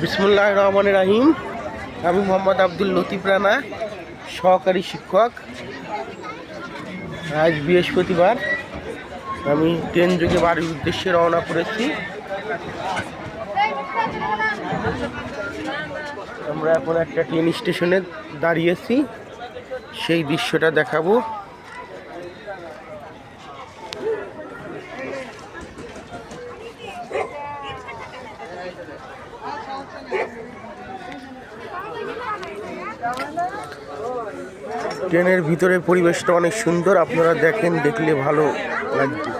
বিসমুল্লাহ রহমান রাহিম। আমি মোহাম্মদ আব্দুল লতিফ রানা, সহকারী শিক্ষক। আজ বৃহস্পতিবার আমি ট্রেন যোগে বাড়ির উদ্দেশ্যে রওনা করেছি। আমরা এখন একটা ট্রেন স্টেশনে দাঁড়িয়েছি। সেই দৃশ্যটা দেখাবো। ট্রেনের ভিতরের পরিবেশটা অনেক সুন্দর আপনারা দেখেন দেখলে ভালো লাগবে।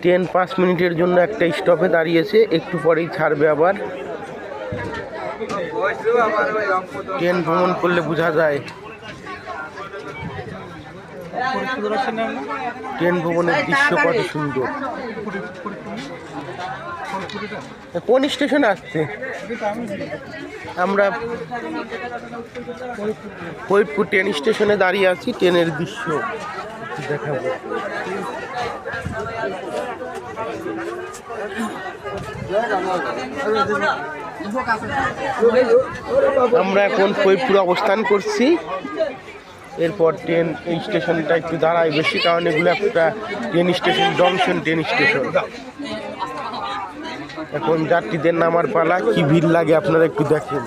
ট্রেন পাঁচ মিনিটের জন্য একটা স্টপে দাঁড়িয়েছে একটু পরেই ছাড়বে আবার। ট্রেন ভ্রমণ করলে বোঝা যায়। ট্রেন ভবনের দৃশ্য কত সুন্দর। কোন স্টেশনে আসছে? আমরা ফরিদপুর ট্রেন স্টেশনে দাঁড়িয়ে আছি, ট্রেনের দৃশ্য দেখাবো। আমরা এখন ফরিদপুর অবস্থান করছি। এরপর ট্রেন এই স্টেশনটা একটু দাঁড়ায় বেশি, কারণ এগুলো একটা train station, junction train station. এখন যাত্রীদের নামার পালা, কি ভিড় লাগে আপনারা একটু দেখেন।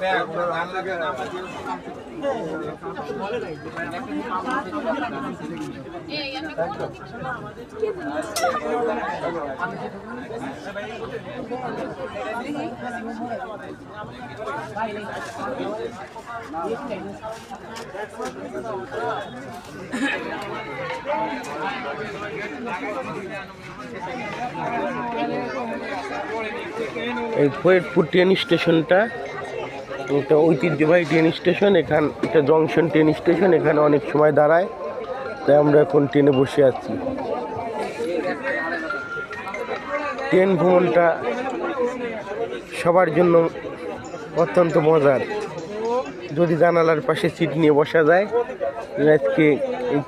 ব্যাগ ভালো লাগে না এই ফরিদপুর ট্রেন স্টেশনটা এটা ঐতিহ্যবাহী ট্রেন স্টেশন এখান এটা জংশন ট্রেন স্টেশন এখানে অনেক সময় দাঁড়ায়। তাই আমরা এখন ট্রেনে বসে আছি। ট্রেন ভ্রমণটা সবার জন্য অত্যন্ত মজার। যদি জানালার পাশে সিট নিয়ে বসা যায়, আজকে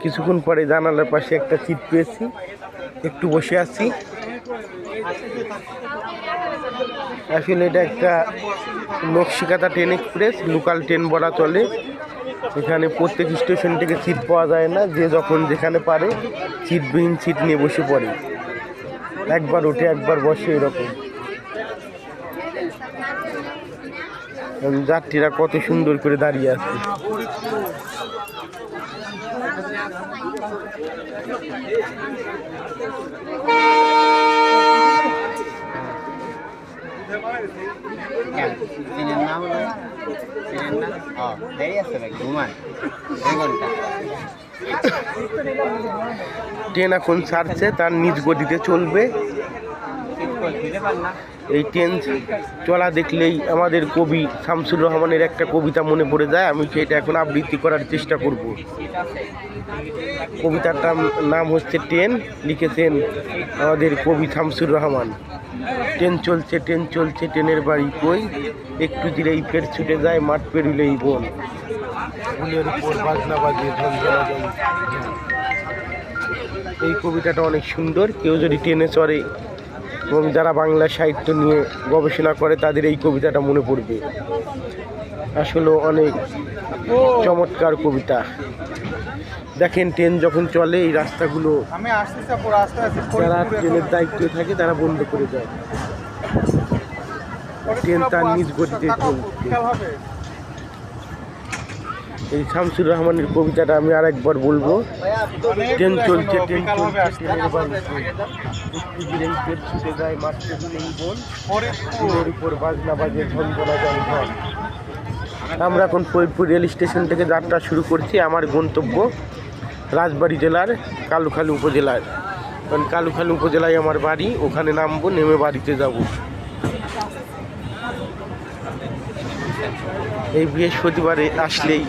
কিছুক্ষণ পরে জানালার পাশে একটা সিট পেয়েছি। একটু বসে আছি। আসলে এটা একটা Nakshikatha train express local train বলা চলে। এখানে প্রত্যেক স্টেশন থেকে সিট পাওয়া যায় না। যে যখন যেখানে পারে সিটবিহীন সিট নিয়ে বসে পড়ে। একবার উঠে একবার বসে, এরকম। যাত্রীরা কত সুন্দর করে দাঁড়িয়ে আছে। ট্রেন এখন ছাড়ছে, তার নিজ গতিতে চলবে। এই ট্রেন চলা দেখলেই আমাদের কবি শামসুর রহমানের একটা কবিতা মনে পড়ে যায়, আমি সেটা এখন আবৃত্তি করার চেষ্টা করব। কবিতাটার নাম হচ্ছে ট্রেন, লিখেছেন আমাদের কবি শামসুর রহমান। ট্রেন চলছে ট্রেন চলছে ট্রেনের বাড়ি কই? একটু দিলেই ফের ছুটে যায় মাঠ পেরিলেই বন ফুলের উপর বাজনা বাজে ঝঞ্ঝনা ঝঞ্ঝনা। এই কবিতাটা অনেক সুন্দর কেউ যদি ট্রেনে চড়ে এবং যারা বাংলা সাহিত্য নিয়ে গবেষণা করে তাদের এই কবিতাটা মনে পড়বে। আসলে অনেক চমৎকার কবিতা। দেখেন ট্রেন যখন চলে এই রাস্তাগুলো যারা ট্রেনের দায়িত্বে থাকে তারা বন্ধ করে দেয়। ট্রেন তার নিজ গতিতে চলছে। এই শামসুর রহমানের কবিতাটা আমি আরেকবার বলব। ট্রেন চলছে ট্রেন চলছে ছুটে যায় বোন। উপর বাজনা বাজে ঝঞ্ঝনা জল আমরা এখন ফরিদপুর রেল স্টেশন থেকে যাত্রা শুরু করছি আমার গন্তব্য। রাজবাড়ী জেলার কালুখালী উপজেলার কারণ কালুখালী উপজেলায় আমার বাড়ি, ওখানে নামবো, নেমে বাড়িতে যাব। এই বৃহস্পতিবারে আসলেই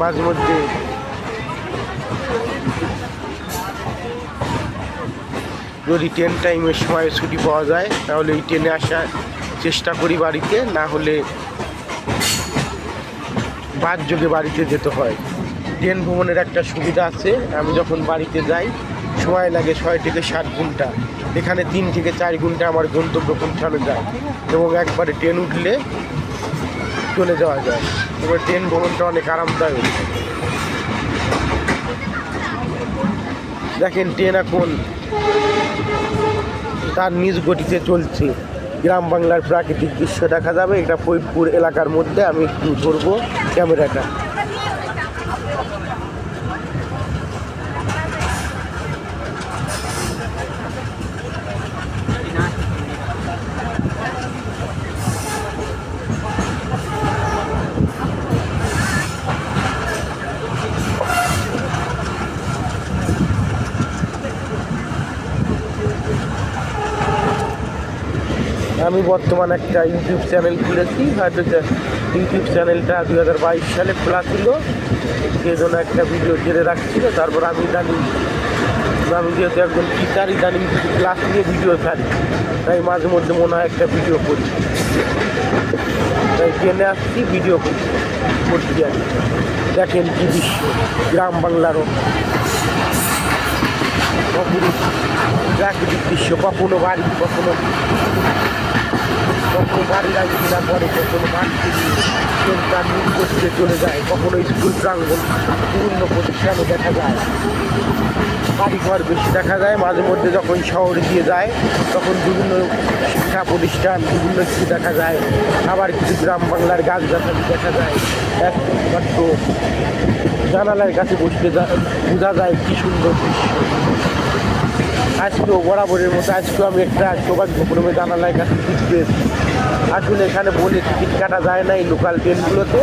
মাঝে মধ্যে যদি ট্রেন টাইমের সময় ছুটি পাওয়া যায়, তাহলে এই ট্রেনে আসার চেষ্টা করি বাড়িতে, না হলে বাদ যোগে বাড়িতে যেতে হয়। ট্রেন ভ্রমণের একটা সুবিধা আছে, আমি যখন বাড়িতে যাই, সময় লাগে ছয় থেকে সাত ঘণ্টা। এখানে তিন থেকে চার ঘণ্টা আমার গন্তব্য পৌঁছানো যায় এবং একবারে ট্রেন উঠলে চলে যাওয়া যায়। এবার ট্রেন ভ্রমণটা অনেক আরামদায়ক। দেখেন ট্রেন এখন তার নিজ গতিতে চলছে। গ্রাম বাংলার প্রাকৃতিক দৃশ্য দেখা যাবে। এটা ফরিদপুর এলাকার মধ্যে, আমি একটু ধরবো। ক্যামেরাটা আমি বর্তমান একটা ইউটিউব চ্যানেল খুলেছি হয়তো ইউটিউব চ্যানেলটা দু হাজার বাইশ সালে খোলা ছিল। সেই জন্য একটা ভিডিও জেরে রাখছিল। তারপর আমি ইদানিং আমি যেহেতু একজন টিচার ইদানিং কিছু ক্লাস নিয়ে ভিডিও ছাড়ি। তাই মাঝে মধ্যে মনে হয় একটা ভিডিও করি। তাই জেনে আসছি ভিডিও করি। করছি আর। দেখেন কি দৃশ্য। গ্রাম বাংলারও। অপরূপ প্রাকৃতিক দৃশ্য, কখনো বাড়ি, কখনো বাড়ি রাজনীতিরা করে কখনো মাঠকে নিয়ে চলে যায়। কখনো স্কুল বিভিন্ন প্রতিষ্ঠানে দেখা যায়। বাড়িঘর বেশি দেখা যায়। মাঝে মধ্যে যখন শহরে দিয়ে যায়, তখন বিভিন্ন শিক্ষা প্রতিষ্ঠান, বিভিন্ন কিছু দেখা যায়। আবার কিছু গ্রাম বাংলার গাছ গাছালি দেখা যায়। জানালার কাছে বসতে বোঝা যায় কি সুন্দর দৃশ্য। আজকেও বরাবরের মতো, আজকেও আমি একটা সৌভাগ্যক্রমে জানালার কাছে টিকিট আসলে এখানে বলে টিকিট কাটা যায় না এই লোকাল ট্রেনগুলোতে।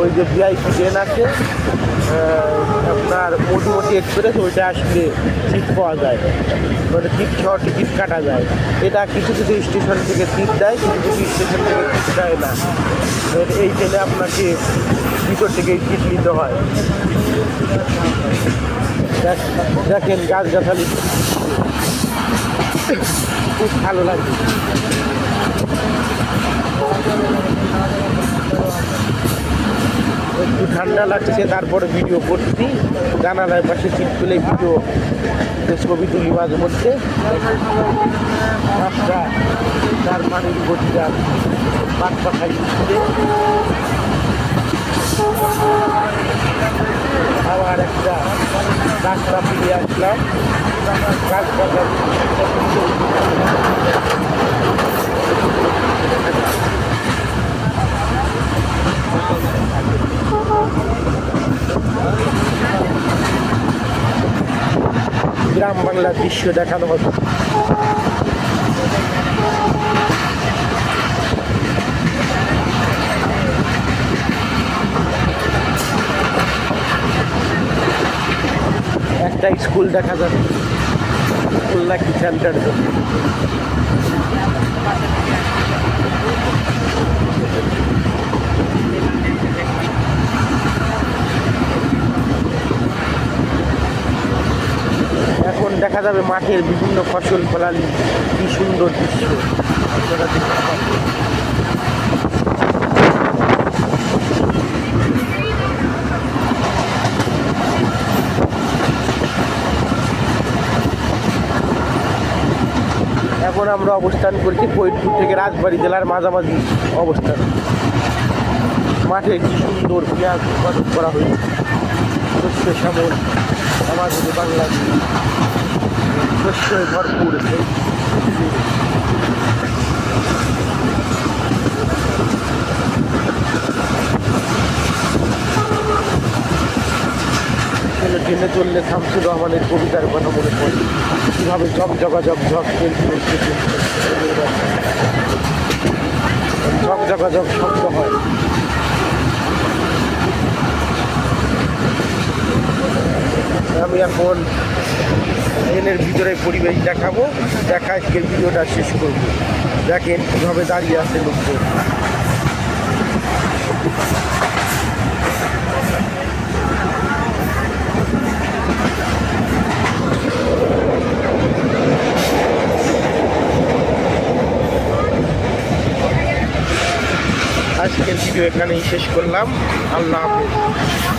ওই যে ভিআইপি ট্রেন আছে আপনার মধুমতি এক্সপ্রেস ওইটা আসলে সিট পাওয়া যায়। মানে সিট সহ টিকিট কাটা যায়। এটা কিছু কিছু স্টেশন থেকে সিট দেয়, কিছু কিছু স্টেশন থেকে সিট দেয় না। এই ট্রেনে আপনাকে ভিতর থেকে সিট নিতে হয়। দেখ- দেখেন গাছ গাছালি খুব ভালো লাগে একটু ঠান্ডা লাগছে, তারপরে ভিডিও করছি। জানালার পাশে সিট তুলে ভিডিও ছবি তুলি মাঝে মধ্যে রাস্তা, তার গতিটা পাট পাখাই দিচ্ছে। আবার একটা রাস্তা ফিরে আসলাম। পাতা গ্রাম বাংলার দৃশ্য দেখানো হতো একটা স্কুল দেখা যাচ্ছে খুলনা সেন্টার। এখন দেখা যাবে মাঠের বিভিন্ন ফসল, ফলালি, কি সুন্দর দৃশ্য। এখন আমরা অবস্থান করছি ফরিদপুর থেকে রাজবাড়ি জেলার মাঝামাঝি অবস্থান মাঠে কি সুন্দর পেঁয়াজ উৎপাদন করা হয়েছে শস্য শ্যামল আমাদের বাংলাদেশ শস্যে ভরপুর ট্রেনে চললে শামসুর রহমানের কবিতার কথা মনে পড়ে কীভাবে ঝক জগা ঝক ঝক ঝক জগা ঝক শব্দ হয় আমি এখন ট্রেনের ভিতরে পরিবেশ দেখাবো দেখা আজকের ভিডিওটা শেষ করব। দেখেন কীভাবে দাঁড়িয়ে আছে লোকজন। আজকের ভিডিও এখানেই শেষ করলাম। আল্লাহ হাফেজ।